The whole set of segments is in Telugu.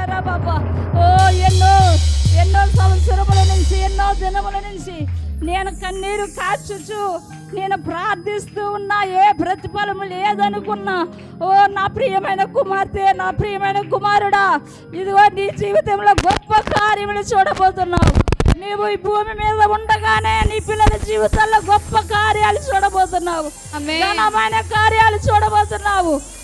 శబర బాబా. ఓ ఎన్నో ఎన్నో సంవత్సరముల నుంచి ఎన్నో దినముల నుంచి నేను కన్నీరు కాచుచు నేను ప్రార్థిస్తూ ఉన్నా ఏ ప్రతిఫలము లేదనుకున్నా. ఓ నా ప్రియమైన కుమార్తె నా ప్రియమైన కుమారుడా ఇదిగో నీ జీవితంలో గొప్ప కార్యములు చూడబోతున్నావు. నీవు ఈ భూమి మీద ఉండగానే నీ పిల్లల జీవితాల్లో గొప్ప కార్యాలు చూడబోతున్నావు. ఘనమైన కార్యాలు చూడబోతున్నావు.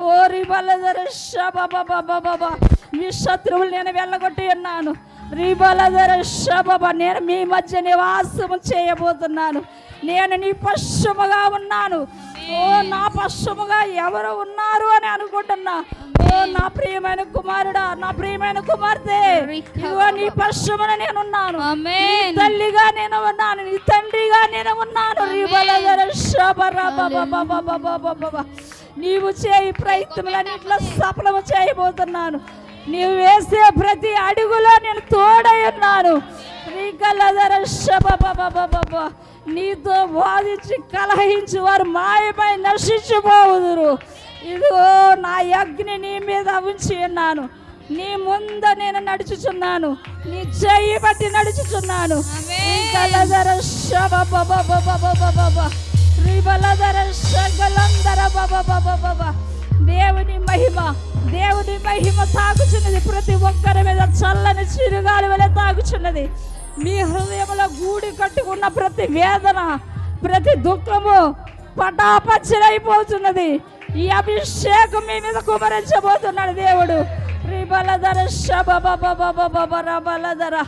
ఓ రిబలదర శబబబబబబ. మీ శత్రువులు నేను వెళ్ళగొట్టి ఉన్నాను. రీబలదర శబబ నేను మీ మధ్య నివాసము చేయబోతున్నాను. నేను నీ పశ్చిమగా ఉన్నాను. ఓ నా పశ్చముగా ఎవరు ఉన్నారు అని అనుకుంటున్నా. ఓ నా ప్రియమైన కుమారుడా నా ప్రియమైన కుమార్తె ఇదిగో నీ పశ్చమున నేను ఉన్నాను తల్లిగా నేను ఉన్నాను నీ తండ్రిగా నేను ఉన్నాను. నీవు చేయి ప్రయత్నములన్నింటిలో సఫలము చేయబోతున్నాను. నీవు వేసే ప్రతి అడుగులో నేను తోడై ఉన్నాను. రీగలదర నీతో బోధించి కలహించి వారు మాయమై నశించిపోవుదురు ఇదిగో నా అగ్ని నీ మీద ఉంచి ఉన్నాను నీ ముందు నేను నడుచుచున్నాను నీ చెయ్యి బట్టి నడుచుచున్నాను బబ బబ బబ దేవుని మహిమ దేవుని మహిమ తాగుచున్నది ప్రతి ఒక్కరి మీద చల్లని చిరుగాలి వలె తాగుచున్నది మీ హృదయంలో గూడి కట్టుకున్న ప్రతి వేదన ప్రతి దుఃఖము పటాపచ్చలైపోతున్నది. ఈ అభిషేకం మీ మీద కుమరించబోతున్నాడు దేవుడు. శ్రీబలధర శబబబబబబబరబలధర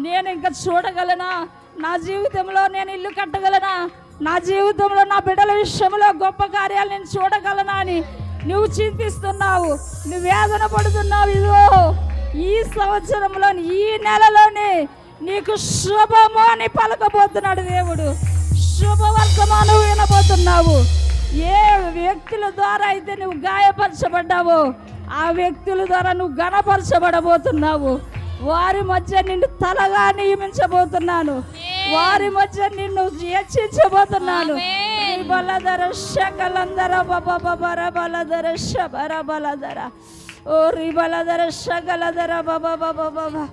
నేను ఇంకా చూడగలనా? నా జీవితంలో నేను ఇల్లు కట్టగలనా? నా జీవితంలో నా బిడ్డల విషయంలో గొప్ప కార్యాలు నేను చూడగలనా అని నువ్వు చింతిస్తున్నావు. నువ్వు వేదన పడుతున్నావు. ఇదో ఈ సంవత్సరంలో ఈ నెలలోనే నీకు శుభము అని పలకబోతున్నాడు దేవుడు. శుభవర్తమానం వినబోతున్నావు. ఏ వ్యక్తుల ద్వారా అయితే నువ్వు గాయపరచబడ్డావో ఆ వ్యక్తుల ద్వారా నువ్వు గణపరచబడబోతున్నావు. వారి మధ్య నిన్ను తలగా నియమించబోతున్నాను. వారి మధ్య నిన్ను హెచ్చించబోతున్నాను బలధర శకలందర బబర బలధర శబర బలధర. ఓ రి బలధర శకలధర బబ బబ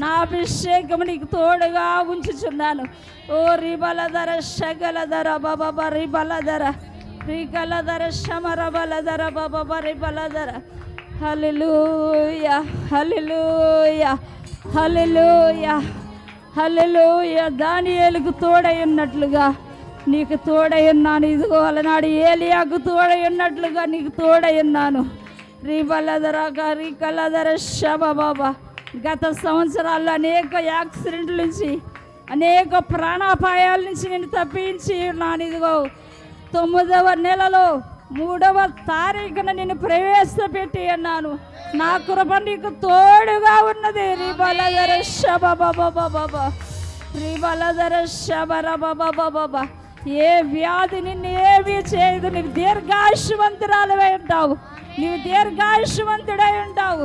నా అభిషేకము నీకు తోడుగా ఉంచుచున్నాను. ఓ రిబల ధర శగల ధర బాబా రిబల ధర రిగల ధర శమర బల ధర బాబా రిబల ధర హలిలూయ హలిలూయ హలిలూయ హలిలూయ దానియేలుకు తోడై ఉన్నట్లుగా నీకు తోడై ఉన్నాను. ఇదిగో అలనాడు ఏలియాకు తోడై ఉన్నట్లుగా నీకు తోడై ఉన్నాను. రీ బలధర రీ కలధర శబ బాబా గత సంవత్సరాల్లో అనేక యాక్సిడెంట్ల నుంచి అనేక ప్రాణాపాయాల నుంచి నేను తప్పించి ఉన్నాను ఇదిగో తొమ్మిదవ నెలలో మూడవ తారీఖున నేను ప్రవేశపెట్టి అన్నాను. నా కృప నీకు తోడుగా ఉన్నది. రిబలధర శబబబబబబ రిబలధర శబరబబబబబ ఏ వ్యాధి నిన్ను ఏమీ చేయదు. నీవు దీర్ఘాయుష్మంతురాలువై ఉంటావు. నీవు దీర్ఘాయుషవంతుడై ఉంటావు.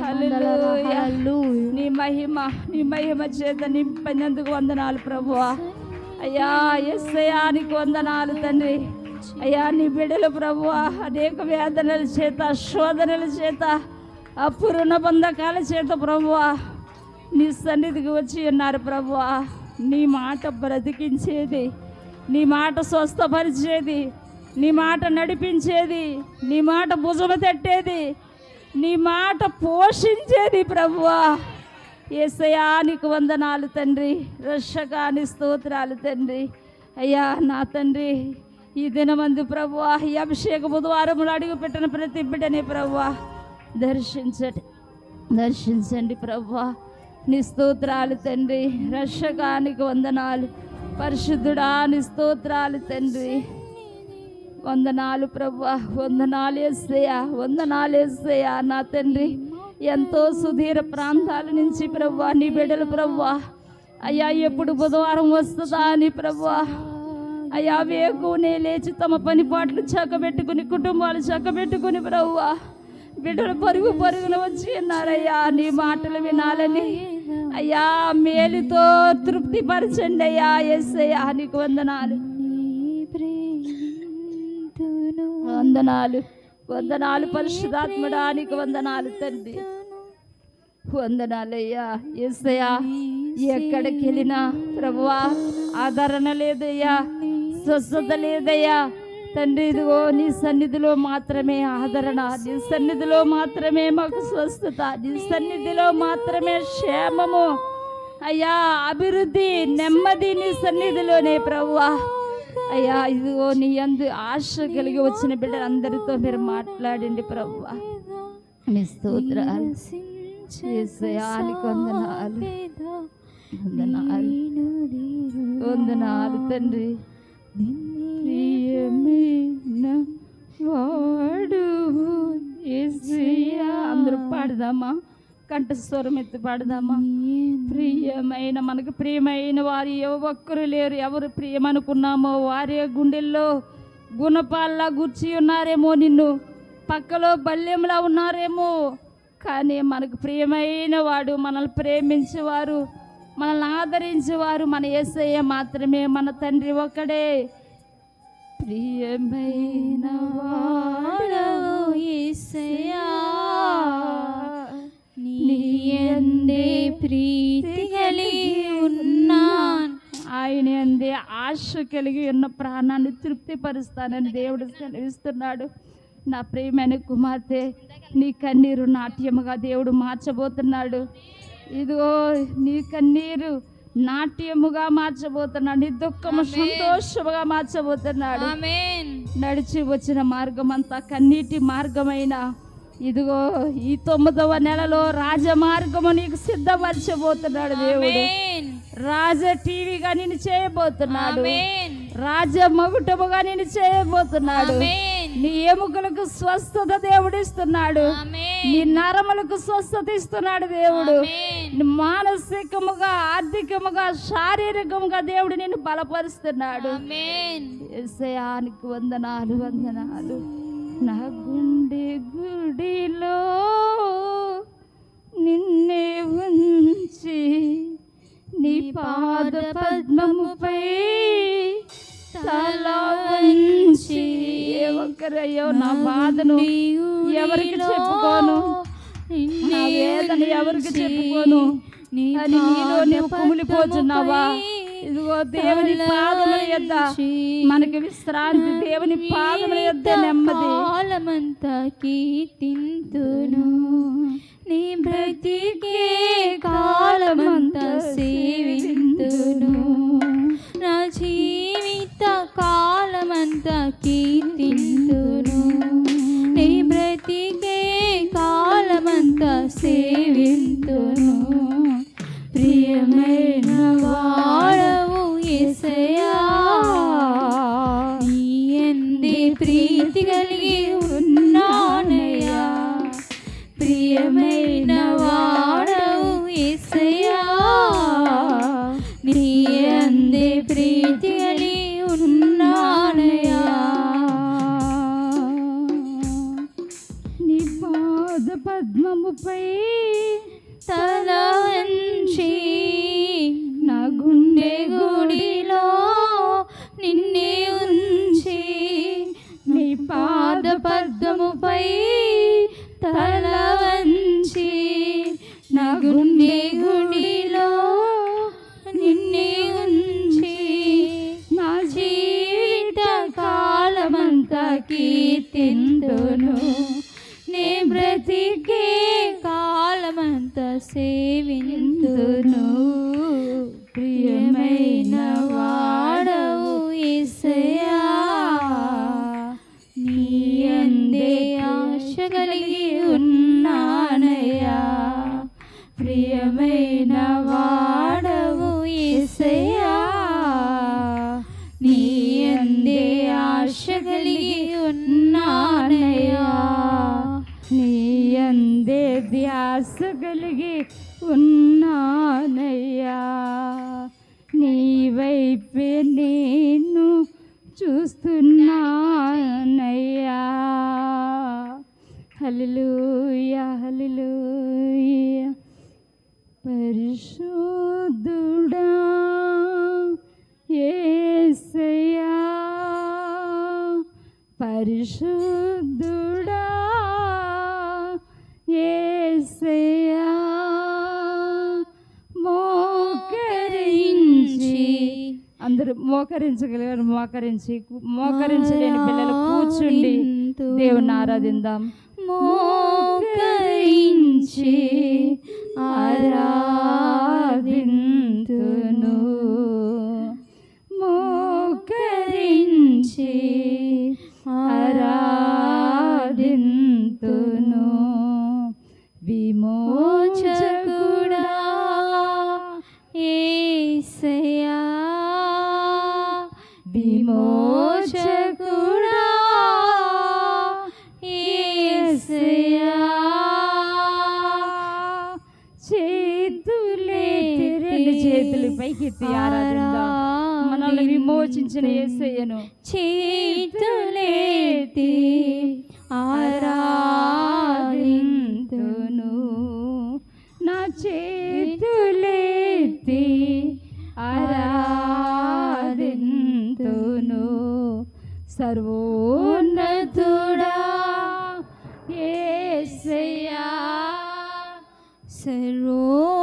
హల్లెలూయా. హల్లెలూయా. నీ మహిమ నీ మహిమ చేత నింపినందుకు వందనాలు ప్రభువా అయ్యా ఎస్సయా నీకు వందనాలు తండ్రి అయ్యా నీ బిడ్డలు ప్రభువా అనేక వేదనల చేత శోధనల చేత అప్పురుణ బంధకాల చేత ప్రభువా నీ సన్నిధికి వచ్చి ఉన్నారు ప్రభువా నీ మాట బ్రతికించేది నీ మాట స్వస్థపరిచేది నీ మాట నడిపించేది నీ మాట భుజమ తట్టేది నీ మాట పోషించేది ప్రభువా. ఏసయా నీకు వందనాలు తండ్రి రక్షకాని స్తోత్రాలు తండ్రి. అయ్యా నా తండ్రి ఈ దినమందు ప్రభు ఈ అభిషేక బుధవారములు అడుగు పెట్టిన ప్రతి బిడ్డని ప్రభు దర్శించండి దర్శించండి ప్రభు నీ స్తోత్రాలు తండ్రి రక్షకానికి వందనాలు పరిశుద్ధుడా నీ స్తోత్రాలు తండ్రి. వందనాలు ప్రభా వందనాలు వేసేయా వందనాలు వేసేయా నా తండ్రి. ఎంతో సుధీర ప్రాంతాల నుంచి ప్రభా నీ బిడ్డలు ప్రభా. అయ్యా ఎప్పుడు బుధవారం వస్తుందా అని ప్రభా. అయ్యా వేగునే లేచి తమ పని పాటలు చక్కబెట్టుకుని కుటుంబాలు చక్కబెట్టుకుని ప్రభా. బిడ్డలు పరుగు పరుగున వచ్చి అన్నారయ్యా నీ మాటలు వినాలని. అయ్యా మేలుతో తృప్తి పరచండి అయ్యా ఎస్సయ్యా నీకు వందనాలు. వందనాలు. వందనాలు పరిశుధాత్మడానికి వందనాలు తండ్రి. వందనాలయ్యా. ఎస్సయ్యా ఎక్కడికి వెళ్ళినా ప్రభువా ఆదరణ లేదయ్యా స్వస్థత లేదయ్యా. తండ్రి ఇదిగో నీ సన్నిధిలో మాత్రమే ఆదరణ నీ సన్నిధిలో మాత్రమే మాకు స్వస్థత నీ సన్నిధిలో మాత్రమే క్షేమము. అయ్యా అభివృద్ధి నెమ్మది నీ సన్నిధిలోనే ప్రభువా. అయ్యా ఇదిగో నీ అందు ఆశ కలిగి వచ్చిన బిడ్డలందరితో మీరు మాట్లాడండి ప్రభువా మీ స్తోత్రాలు. వందనాలు. వందనాలు. వందనాలు తండ్రి. వాడు అందరూ పాడదామా? కంఠస్వరం ఎత్తి పాడదామా? ప్రియమైన మనకు ప్రియమైన వారు ఏ ఒక్కరు లేరు. ఎవరు ప్రియమనుకున్నామో వారే గుండెల్లో గుణపాల్లా గుర్చి ఉన్నారేమో నిన్ను. పక్కలో బల్యంలా ఉన్నారేమో. కానీ మనకు ప్రియమైన వాడు మనల్ని ప్రేమించేవారు మనల్ని ఆదరించేవారు మన యేసయ్య మాత్రమే మన తండ్రి ఒక్కడే. ప్రియమైన వాడవు యేసయ్యా యందే ప్రీతి కలిగి ఉన్నాను. ఆయన అందే ఆశ కలిగి ఉన్న ప్రాణాన్ని తృప్తిపరుస్తానని దేవుడు సెలవిస్తున్నాడు. నా ప్రియమైన కుమార్తె నీ కన్నీరు నాట్యముగా దేవుడు మార్చబోతున్నాడు. ఇదిగో నీ కన్నీరు నాట్యముగా మార్చబోతున్నాడు. నీ దుఃఖము సంతోషముగా మార్చబోతున్నాడు. నడిచి వచ్చిన మార్గం అంతా కన్నీటి మార్గమైన ఇదిగో ఈ తొమ్మిదవ నెలలో రాజమార్గము నీకు సిద్ధపరచబోతున్నాడు దేవుడు. రాజ టీవీగా నేను చేయబోతున్నాడు. రాజ మగుటముగా నేను చేయబోతున్నాడు. నీ ఎముకలకు స్వస్థత దేవుడు ఇస్తున్నాడు ఆమేన్. నీ నరములకు స్వస్థత ఇస్తున్నాడు దేవుడు. మానసికముగా ఆర్థికముగా శారీరకముగా దేవుడు నిన్ను బలపరుస్తున్నాడు. వందనాలు వందనాలు. నా గుండె గుడిలో నిన్నే ఉంచి నీ పాద పద్మముపై తల ఏ ఒక్కరయ్యో నా బాధను ఎవరికి చెప్పుకోను? నా వేదన ఎవరికి చెప్పుకోను? అని నీలో నీవు కుమిలిపోతున్నావా ఇదిగో దేవుని పాదముల యొద్ద మనకి విశ్రాంతి దేవుని పాదముల యొద్ద నెమ్మది. కాలమంతా కీర్తింతును. నీ బ్రతికే కాలమంతా సేవింతును. నా జీవిత కాలమంతా కీర్తింతును పద్మముపై తల ధ్యాస కలిగి ఉన్నానయ్యా. నీ వైపే నేను చూస్తున్నానయ్యా. హల్లెలూయా హల్లెలూయా. పరిశుద్ధుడా ఏసయ్యా. పరిశుద్ధుడా అందరూ మోకరించగలిగారు మోకరించి మోకరించలేని పిల్లలు కూర్చుండి దేవుని ఆరాధిందాం మోకరించి ఆరాధింతును చేతులు పైకెత్తి ఆరాధిద్దాం. మనల్ని విమోచించిన యేసయ్యను చేతులెత్తి ఆరాధింతును. నా చేతులెత్తి ఆరాధింతును. సర్వోన్నతుడా యేసయ్యా సర్వోన్నతుడా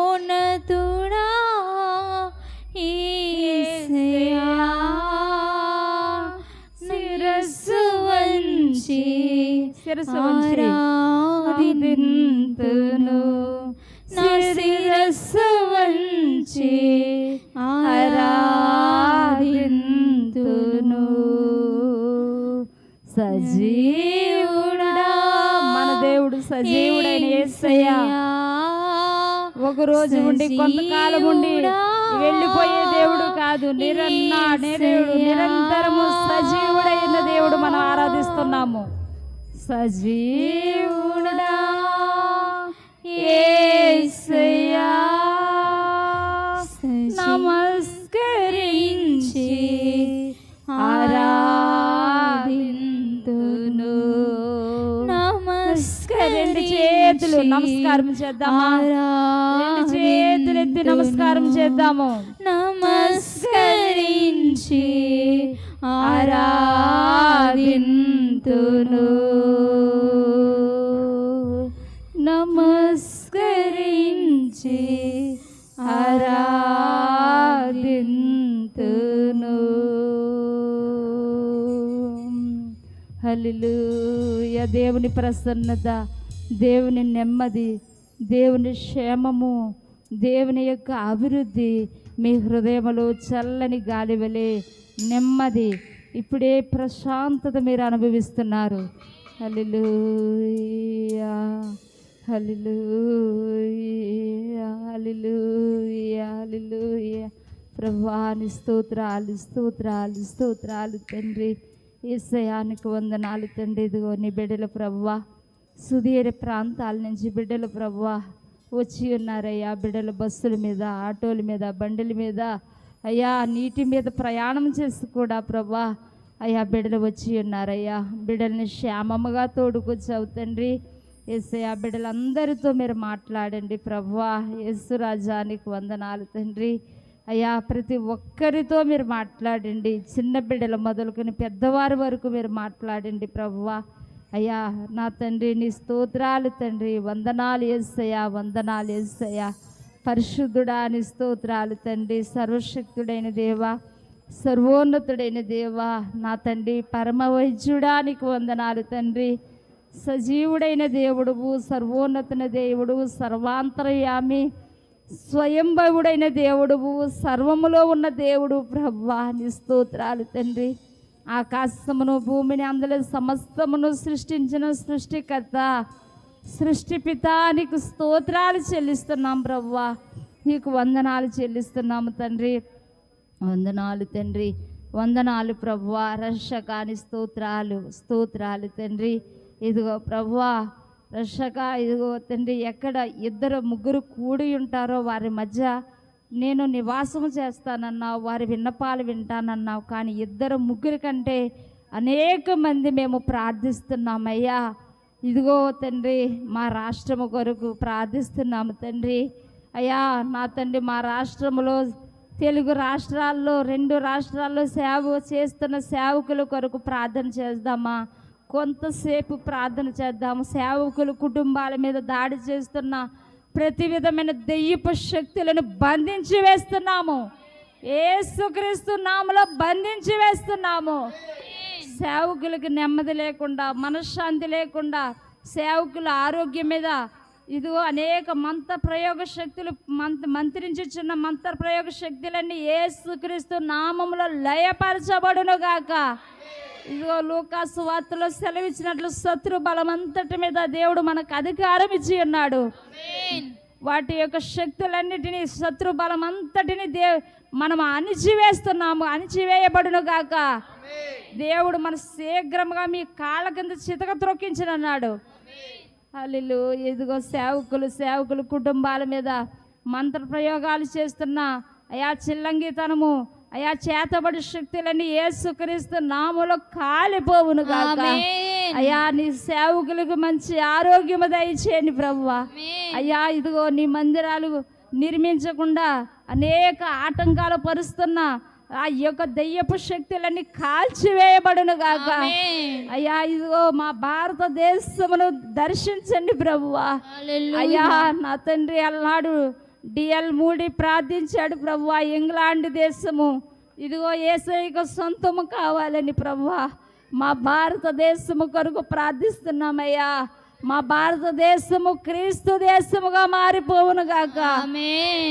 శిరస్సు వంచి ఆరాధింతును. సజీవుడా మన దేవుడు సజీవుడైన యేసయ్యా ఒక రోజు ఉండి కొంతకాలం ఉండి వెళ్ళిపోయే దేవుడు కాదు. నిరన్నా నిరంతరము సజీవుడైన దేవుడు మనం ఆరాధిస్తున్నాము. సజీవుడా యేసయ్యా నమస్కరించి ఆరాధింతును. రెండు చేతులు నమస్కారం చేద్దామా? రెండు చేతులు ఎత్తి నమస్కారం చేద్దాము. నమస్కరించి ఆరాధింతును. నమస్కరించి ఆరాధింతును. హల్లెలూయ. దేవుని ప్రసన్నత దేవుని నెమ్మది దేవుని క్షేమము దేవుని యొక్క అభివృద్ధి మీ హృదయంలో చల్లని గాలివలే నెమ్మది. ఇప్పుడే ప్రశాంతత మీరు అనుభవిస్తున్నారు. హలిలుయా హలిలుయా హలిలుయా హలిలుయా ప్రభాని స్తోత్రాలు స్తోత్రాలు స్తోత్రాలు తండ్రి. ఏసయానికి వందనాలు తండ్రి. ఇదిగో నీ బిడ్డల ప్రవ్వా సుదీర ప్రాంతాల నుంచి బిడ్డల ప్రవ్వా వచ్చి ఉన్నారయ్యా. బిడ్డల బస్సుల మీద ఆటోల మీద బండిల మీద అయ్యా నీటి మీద ప్రయాణం చేసి కూడా ప్రభా అయ్యా బిడ్డలు వచ్చి ఉన్నారయ్యా. బిడ్డల్ని క్షేమముగా తోడుకొచ్చావు తండ్రి. ఏసయ్యా బిడ్డలందరితో మీరు మాట్లాడండి ప్రభా. యేసు రాజానికి వందనాలు తండ్రి. అయ్యా ప్రతి ఒక్కరితో మీరు మాట్లాడండి. చిన్న బిడ్డలు మొదలుకొని పెద్దవారి వరకు మీరు మాట్లాడండి ప్రభువా అయ్యా నా తండ్రి నీ స్తోత్రాలు తండ్రి. వందనాలు వేసయ్యా వందనాలు వేసయ్యా పరిశుద్ధుడా అని స్తోత్రాలు తండ్రి. సర్వశక్తుడైన దేవా సర్వోన్నతుడైన దేవా నా తండ్రి పరమవైద్యుడా నీకు వందనాలు తండ్రి. సజీవుడైన దేవుడువు సర్వోన్నతున దేవుడు సర్వాంతరయామి స్వయంభవుడైన దేవుడువు సర్వములో ఉన్న దేవుడు ప్రభా నీ స్తోత్రాలు తండ్రి. ఆకాశమును భూమిని అందులో సమస్తమును సృష్టించిన సృష్టికర్త సృష్టి పితా నీకు స్తోత్రాలు చెల్లిస్తున్నాం ప్రవ్వా. నీకు వందనాలు చెల్లిస్తున్నాము తండ్రి. వందనాలు తండ్రి. వందనాలు ప్రభువా రక్షకాని స్తోత్రాలు స్తోత్రాలు తండ్రి. ఇదిగో ప్రవ్వా రక్షక ఇదిగో తండ్రి ఎక్కడ ఇద్దరు ముగ్గురు కూడి ఉంటారో వారి మధ్య నేను నివాసం చేస్తానన్నావు వారి విన్నపాలు వింటానన్నావు కానీ ఇద్దరు ముగ్గురి కంటే అనేక మంది మేము ప్రార్థిస్తున్నామయ్యా. ఇదిగో తండ్రి మా రాష్ట్రము కొరకు ప్రార్థిస్తున్నాము తండ్రి. అయ్యా నా తండ్రి మా రాష్ట్రములో తెలుగు రాష్ట్రాల్లో రెండు రాష్ట్రాల్లో సేవ చేస్తున్న సేవకుల కొరకు ప్రార్థన చేద్దామా? కొంతసేపు ప్రార్థన చేద్దాము. సేవకులు కుటుంబాల మీద దాడి చేస్తున్న ప్రతి విధమైన దెయ్యపు శక్తులను బంధించి వేస్తున్నాము. ఏసుక్రీస్తు నామలో బంధించి వేస్తున్నాము. సేవకులకు నెమ్మది లేకుండా మనశ్శాంతి లేకుండా సేవకుల ఆరోగ్యం మీద ఇదిగో అనేక మంత్ర ప్రయోగ శక్తులు మంత మంత్రించుచున్న మంత్ర ప్రయోగ శక్తులన్నీ ఏసుక్రీస్తు నామములో లయపరచబడును గాక ఇదిగో లూకాసు వార్తలో సెలవిచ్చినట్లు శత్రు బలం అంతటి మీద దేవుడు మనకు అధికారం ఇచ్చి ఉన్నాడు. వాటి యొక్క శక్తులన్నిటినీ శత్రు బలం అంతటిని దే మనం అణిచివేస్తున్నాము అణిచివేయబడును గాక దేవుడు మన శీఘ్రంగా మీ కాళ్ళ కింద చితక త్రొక్కించనన్నాడు. అల్లు ఇదిగో సేవకులు సేవకులు కుటుంబాల మీద మంత్ర ప్రయోగాలు చేస్తున్న అయా చిల్లంగితనము అయా చేతబడి శక్తులన్నీ ఏసుక్రీస్తు నాములో కాలిపోవును గాక. అయ్యా నీ సేవకులకు మంచి ఆరోగ్యము దయచేయండి ప్రభువా. అయ్యా ఇదిగో నీ మందిరాలు నిర్మించకుండా అనేక ఆటంకాలు పరుస్తున్న ఆ యొక్క దయ్యపు శక్తులన్నీ కాల్చివేయబడును గాక. అయ్యా ఇదిగో మా భారతదేశమును దర్శించండి ప్రభువా. అయ్యా నా తండ్రి అల్లాడు డిఎల్ మూడి ప్రార్థించాడు ప్రభువా ఇంగ్లాండ్ దేశము. ఇదిగో ఏసైక సొంతము కావాలని ప్రభువా. మా భారతదేశము కొరకు ప్రార్థిస్తున్నామయ్యా. మా భారతదేశము క్రీస్తు దేశముగా మారిపోవును గాక.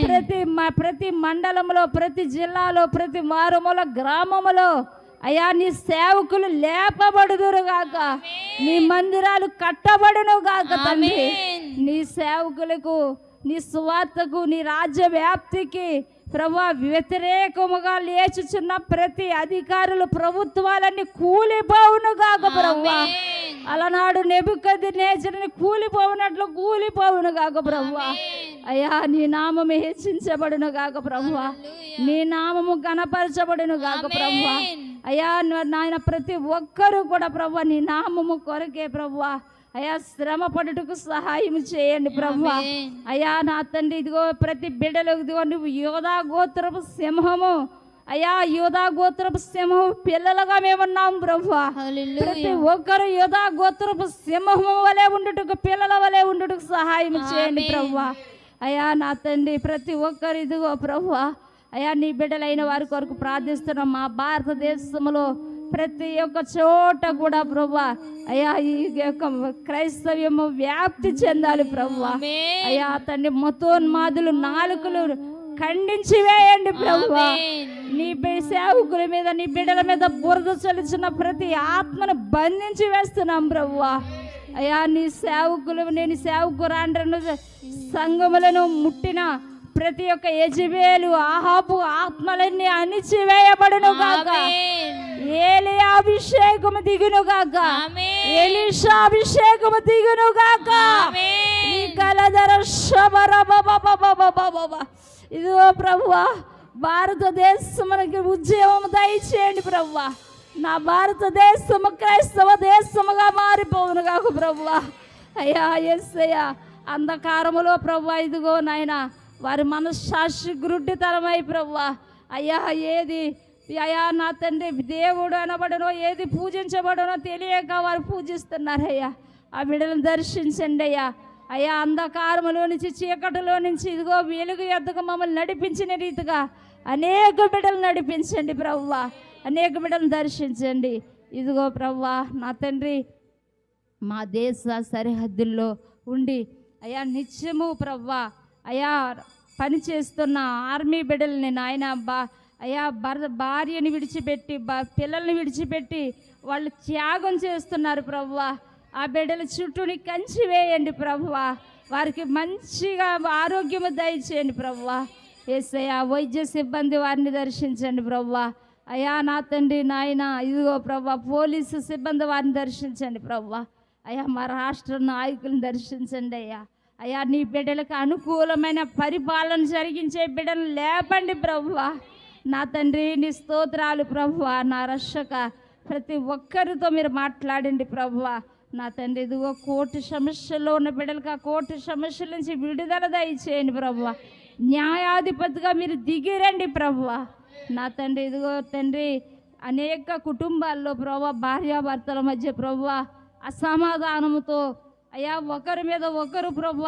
ప్రతి మ- ప్రతి మండలంలో ప్రతి జిల్లాలో ప్రతి మారుమూల గ్రామములో అయ్యా నీ సేవకులు లేపబడుదురు గాక. నీ మందిరాలు కట్టబడును గాక తండ్రి. నీ సేవకులకు నీ సువార్తకు నీ రాజ్య వ్యాప్తికి ప్రభా వ్యతిరేకముగా లేచుచున్న ప్రతి అధికారులు ప్రభుత్వాలన్నీ కూలిపోవును గాక ప్రభా. అలనాడు నెబుకది నేచరని కూలిపోవునట్లు కూలిపోవును గాక ప్రభువా. అయ్యా నీ నామము హెచ్చించబడును గాక ప్రభువా. నీ నామము గణపరచబడును గాక ప్రభువా. అయ్యా నాయన ప్రతి ఒక్కరూ కూడా ప్రభువా నీ నామము కొరకే ప్రభువా. అయ్యా శ్రమ పడుటకు సహాయం చేయండి ప్రభువా. అయ్యా నా తండ్రి ఇదిగో ప్రతి బిడ్డలు ఇదిగో నువ్వు యోధా గోత్రపు సింహము. అయ్యా యోధా గోత్రపు సింహం పిల్లలుగా మేమున్నాం ప్రభువా. ప్రతి ఒక్కరు యోధా గోత్రపు సింహము వలె ఉండుటకు పిల్లల వలె ఉండుటకు సహాయం చేయండి ప్రభువా. అయ్యా నా తండ్రి ప్రతి ఒక్కరు ఇదిగో ప్రభువా. అయ్యా నీ బిడ్డలైన వారి కొరకు ప్రార్థిస్తున్నాం. మా భారతదేశంలో ప్రతి ఒక్క చోట కూడా ప్రభువా అయ్యా ఈ యొక్క క్రైస్తవ్యము వ్యాప్తి చెందాలి ప్రభువా. అయ్యా తండ్రి మతోన్మాదులు నాలుకలు ఖండించి వేయండి ప్రభువా. నీ సేవకుల మీద నీ బిడ్డల మీద బురద చలిచిన ప్రతి ఆత్మను బంధించి వేస్తున్నాం ప్రభువా. అయ్యా నీ సేవకులు నేను సేవకురాండ్రను సంగములను ముట్టిన ప్రతి ఒక్క యజబేలు ఆహాపు ఆత్మలన్నీ అణిచివేయబడును గాక. ఏలి అభిషేకము దిగును గాక. ఎలీషా అభిషేకము దిగును గాక. ఈ కలధర శబర బబ బబ బబ బబ. ఇదిగో ప్రభువా భారతదేశమునికి ఉద్యమం దయచేయండి ప్రభువా. నా భారతదేశము క్రైస్తవ దేశముగా మారిపోవును కాకు ప్రభువా. అయ్యా ఎస్సయ్యా అంధకారములో ప్రభువా ఇదిగో నాయన వారి మనస్సాక్షి గురుడ్డితనమై ప్రభువా. అయ్యా ఏది అయ్యా నా తండ్రి దేవుడు అనబడనో ఏది పూజించబడనో తెలియక వారు పూజిస్తున్నారయ్యా. ఆ బిడ్డలను దర్శించండి అయ్యా. అయ్యా అంధకారములో నుంచి చీకటిలో నుంచి ఇదిగో వెలుగు ఎద్దుకు మమ్మల్ని నడిపించిన రీతిగా అనేక బిడ్డలు నడిపించండి ప్రవ్వా. అనేక బిడ్డలు దర్శించండి. ఇదిగో ప్రవ్వా నా తండ్రి మా దేశ సరిహద్దుల్లో ఉండి అయ్యా నిత్యము ప్రవ్వా అయ్యా పని చేస్తున్న ఆర్మీ బిడ్డల్ని నాయన బా అయ్యా భర్ భార్యని విడిచిపెట్టి బా పిల్లల్ని విడిచిపెట్టి వాళ్ళు త్యాగం చేస్తున్నారు ప్రవ్వా. ఆ బిడ్డల చుట్టూని కంచి వేయండి ప్రభువా. వారికి మంచిగా ఆరోగ్యము దయచేయండి ప్రభువా. ఏసయ్యా వైద్య సిబ్బంది వారిని దర్శించండి ప్రభువా. అయ్యా నా తండ్రి నాయన ఇదిగో ప్రభా పోలీసు సిబ్బంది వారిని దర్శించండి ప్రభా అయ్యా మా రాష్ట్ర నాయకులను దర్శించండి అయ్యా. అయ్యా నీ బిడ్డలకు అనుకూలమైన పరిపాలన జరిగించే బిడ్డలు లేపండి ప్రభువా. నా తండ్రి నీ స్తోత్రాలు ప్రభువా నా రక్షక ప్రతి ఒక్కరితో మీరు మాట్లాడండి ప్రభువా. నా తండ్రి ఇదిగో కోర్టు సమస్యల్లో ఉన్న బిడ్డలకు ఆ కోర్టు సమస్యల నుంచి విడుదల దయచేయండి ప్రభు న్యాయాధిపతిగా మీరు దిగిరండి ప్రభు నా తండ్రి ఇదిగో తండ్రి అనేక కుటుంబాల్లో ప్రభు భార్యాభర్తల మధ్య ప్రభు అసమాధానముతో అయ్యా ఒకరి మీద ఒకరు ప్రభు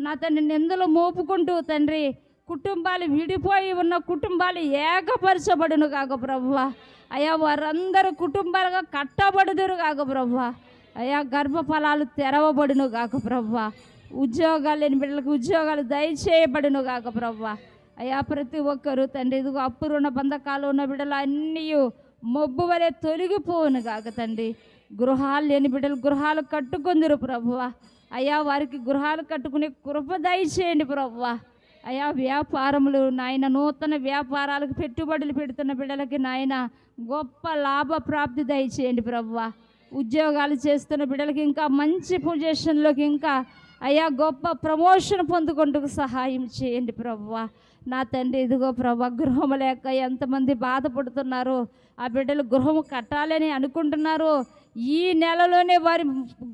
నా తండ్రి నిందలు మోపుకుంటూ తండ్రి కుటుంబాలు విడిపోయి ఉన్న కుటుంబాలు ఏకపరచబడును కాక ప్రభువా. అయ్యా వారందరూ కుటుంబాలుగా కట్టబడుదురు కాక ప్రభువా. అయ్యా గర్భఫలాలు తెరవబడును కాక ప్రభువా ఉద్యోగాలు లేని బిడ్డలకు ఉద్యోగాలు దయచేయబడును కాక ప్రభువా అయ్యా ప్రతి ఒక్కరూ తండ్రి ఇదిగో అప్పు రుణ బంధకాలు ఉన్న బిడ్డలు అన్నీ మొబ్బు వలె తొలగిపోవును కాక తండ్రి. గృహాలు లేని బిడ్డలు గృహాలు కట్టుకుందరు ప్రభువా అయ్యా వారికి గృహాలు కట్టుకునే కృప దయచేయండి ప్రభువా అయా వ్యాపారములు నాయన నూతన వ్యాపారాలకు పెట్టుబడులు పెడుతున్న బిడ్డలకి నాయన గొప్ప లాభ ప్రాప్తి దయచేయండి ప్రభువా ఉద్యోగాలు చేస్తున్న బిడ్డలకి ఇంకా మంచి పొజిషన్లోకి ఇంకా అయ్యా గొప్ప ప్రమోషన్ పొందుకుంటూ సహాయం చేయండి ప్రభువా. నా తండ్రి ఇదిగో ప్రభా గృహం లేక ఎంతమంది బాధపడుతున్నారు ఆ బిడ్డలు గృహం కట్టాలని అనుకుంటున్నారు. ఈ నెలలోనే వారి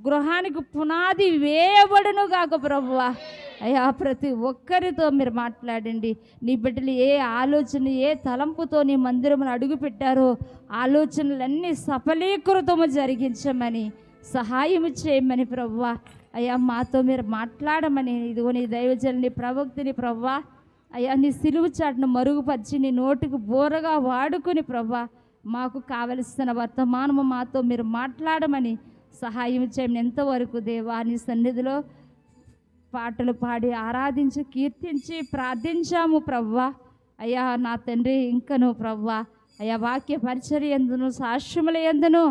గృహానికి పునాది వేయబడును కాక ప్రభువా అయ్యా ప్రతి ఒక్కరితో మీరు మాట్లాడండి. నీ బిడ్డలు ఏ ఆలోచన ఏ తలంపుతో నీ మందిరమును అడుగుపెట్టారో ఆలోచనలన్నీ సఫలీకృతము జరిగించమని సహాయం చేయమని ప్రవ్వా అయ్యా మాతో మీరు మాట్లాడమని ఇదిగో నీ దైవజల్ని ప్రవక్తిని ప్రవ్వా అయ్యా నీ సిలువు చాటును మరుగుపరిచి నీ నోటికి బోరగా వాడుకుని ప్రభా మాకు కావలసిన వర్తమానము మాతో మీరు మాట్లాడమని సహాయం చేయమని ఎంతవరకు దేవా నీ సన్నిధిలో పాటలు పాడి ఆరాధించి కీర్తించి ప్రార్థించాము ప్రవ్వా అయ్యా నా తండ్రి ఇంకను ప్రవ్వా అయ్యా వాక్య పరిచర్య ఎందును సాక్ష్యముల ఎందును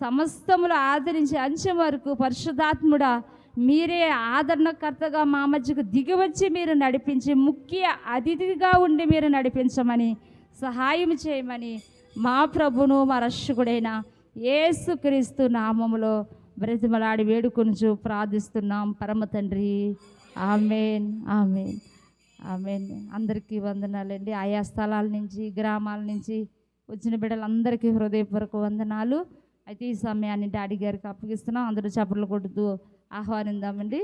సమస్తములు ఆదరించి అంచెం వరకు పరిశుధాత్ముడా మీరే ఆదరణకర్తగా మా మధ్యకు దిగివచ్చి మీరు నడిపించి ముఖ్య అతిథిగా ఉండి మీరు నడిపించమని సహాయం చేయమని మా ప్రభును మా రక్షకుడైన ఏసుక్రీస్తు నామములో బ్రతిమలాడి వేడుకొనుచు ప్రార్థిస్తున్నాం. పరమ తండ్రి. ఆమెన్. ఆమెన్. ఆమెన్. అందరికీ వందనాలండి. ఆయా స్థలాల నుంచి గ్రామాల నుంచి వచ్చిన బిడ్డలందరికీ హృదయపూర్వక వందనాలు. అయితే ఈ సమయాన్ని డాడీ గారికి అప్పగిస్తున్నాం. అందరూ చప్పట్లు కొడుతూ ఆహ్వానిద్దామండి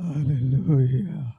Hallelujah.